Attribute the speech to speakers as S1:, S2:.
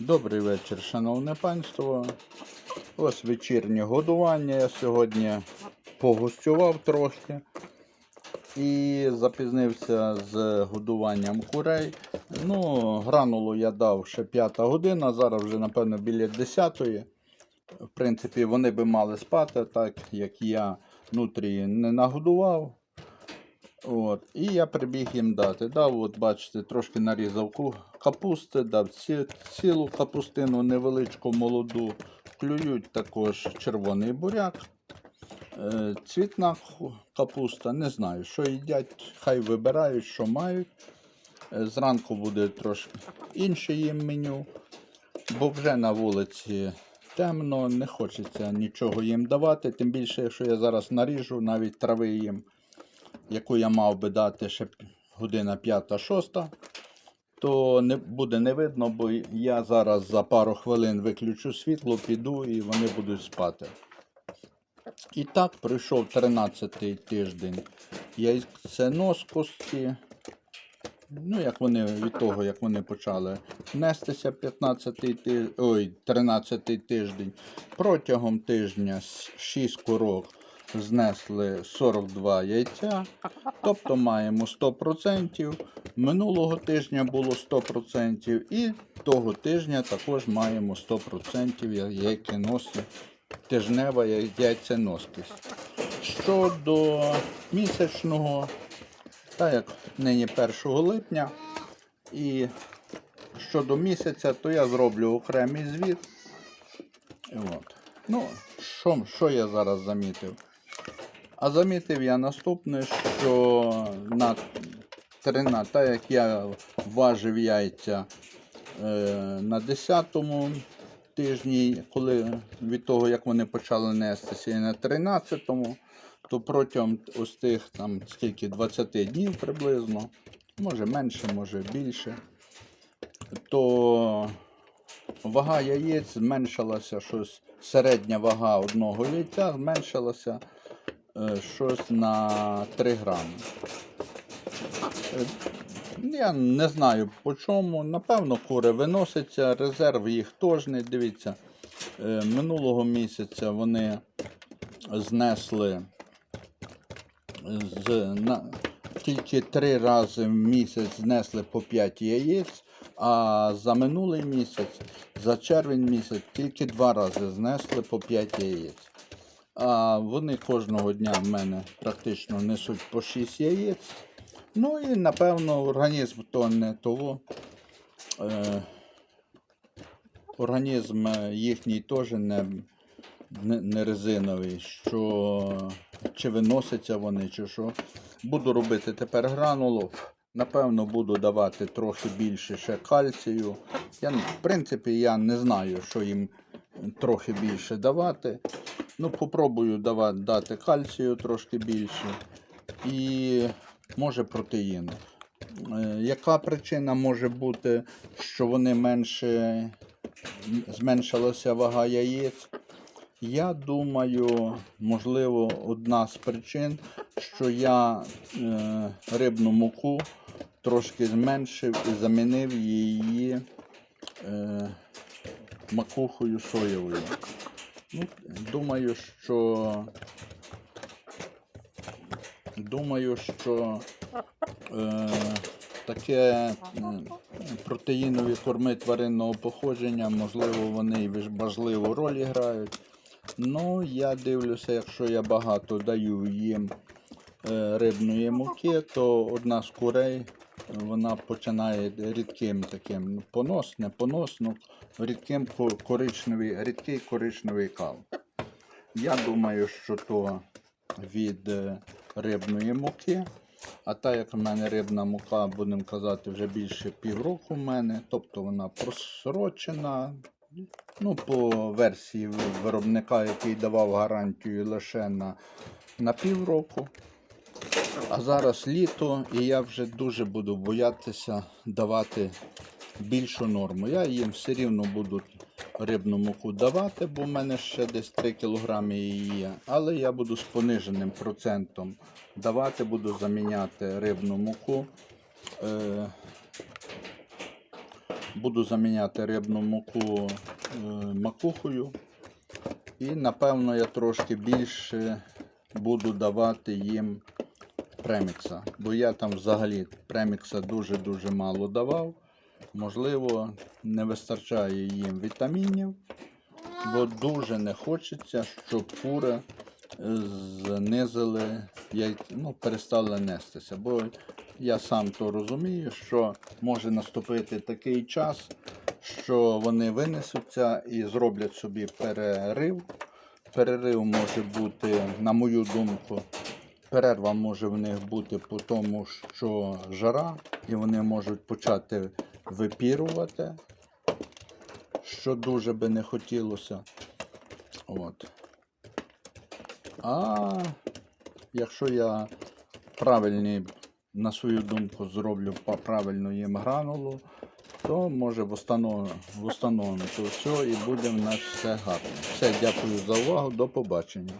S1: Добрий вечір, шановне панство. Ось вечірнє годування. Я сьогодні погостював трошки і запізнився з годуванням курей. Ну, гранулу я дав ще п'ята година, зараз вже, напевно, біля 10 В принципі, вони би мали спати, так як я нутрії не нагодував. От. І я прибіг їм дати. Дав, от бачите, трошки нарізав капусти, дав ці, цілу капустину невеличку молоду. Клюють також червоний буряк. Е, цвітна капуста, не знаю, що їдять, хай вибирають, що мають. Е, зранку буде трошки інше їм меню, бо вже на вулиці темно, не хочеться нічого їм давати. Тим більше, якщо я зараз наріжу, навіть трави їм яку я мав би дати ще година 5-6, то не буде не видно, бо я зараз за пару хвилин виключу світло, піду і вони будуть спати. І так пройшов 13-й тиждень яйценоскості. Ну, як вони від того, як вони почали нестися 15-й тиждень, ой, 13-й тиждень. Протягом тижня 6 курок знесли 42 яйця. Тобто маємо 100%. Минулого тижня було 100%. І того тижня також маємо 100% я- яйценоси, тижнева я- яйценоскість. Щодо місячного, так як нині 1 липня, і щодо місяця, то я зроблю окремий звіт. От. Ну, що, що я зараз замітив? А замітив я наступне, що на 13, так як я важив яйця е, на 10-му тижні, коли від того, як вони почали нестися, і на 13-му, то протягом ось тих там скільки 20 днів приблизно, може менше, може більше, то вага яєць зменшилася щось, середня вага одного яйця зменшилася щось на 3 грами. Е, Я не знаю по чому. Напевно, кури виносяться, резерв їх теж не дивіться. Е, Минулого місяця вони знесли з, на, тільки три рази в місяць знесли по 5 яєць, а за минулий місяць, за червень місяць, тільки два рази знесли по 5 яєць. А вони кожного дня в мене практично несуть по 6 яєць. Ну і напевно організм то не того. Е, організм їхній теж не, не, не резиновий, що чи виносяться вони, чи що. Буду робити тепер гранулу. Напевно, буду давати трохи більше ще кальцію. Я, в принципі, я не знаю, що їм трохи більше давати. Ну, попробую дава- дати кальцію трошки більше. І може протеїну. Е, Яка причина може бути, що вони менше зменшилася вага яєць? Я думаю, можливо, одна з причин, що я е, рибну муку трошки зменшив і замінив її е, макухою соєвою. Ну, думаю, що думаю, що е, таке протеїнові корми тваринного походження, можливо, вони важливу роль грають. Ну, я дивлюся, якщо я багато даю їм е, рибної муки, то одна з курей вона починає рідким таким ну, понос, не понос, ну, рідким коричневий, рідкий коричневий кал. Я думаю, що то від е, рибної муки. А так як в мене рибна мука, будемо казати, вже більше півроку в мене, тобто вона просрочена. Ну, по версії виробника, який давав гарантію лише на, на півроку. А зараз літо, і я вже дуже буду боятися давати більшу норму. Я їм все рівно буду рибну муку давати, бо в мене ще десь 3 кг її є. Але я буду з пониженим процентом давати, буду заміняти рибну муку. Е, Буду заміняти рибну муку е, макухою. І напевно я трошки більше буду давати їм премікса. Бо я там взагалі премікса дуже-дуже мало давав. Можливо, не вистачає їм вітамінів, бо дуже не хочеться, щоб кури е, знизили, ну, перестали нестися. Бо я сам то розумію, що може наступити такий час, що вони винесуться і зроблять собі перерив. Перерив може бути, на мою думку, перерва може в них бути по тому, що жара, і вони можуть почати випірувати, що дуже би не хотілося. От. А якщо я правильні, на свою думку, зроблю па- правильну їм гранулу, то може встановимо то все і буде в нас все гарно. Все, дякую за увагу, до побачення.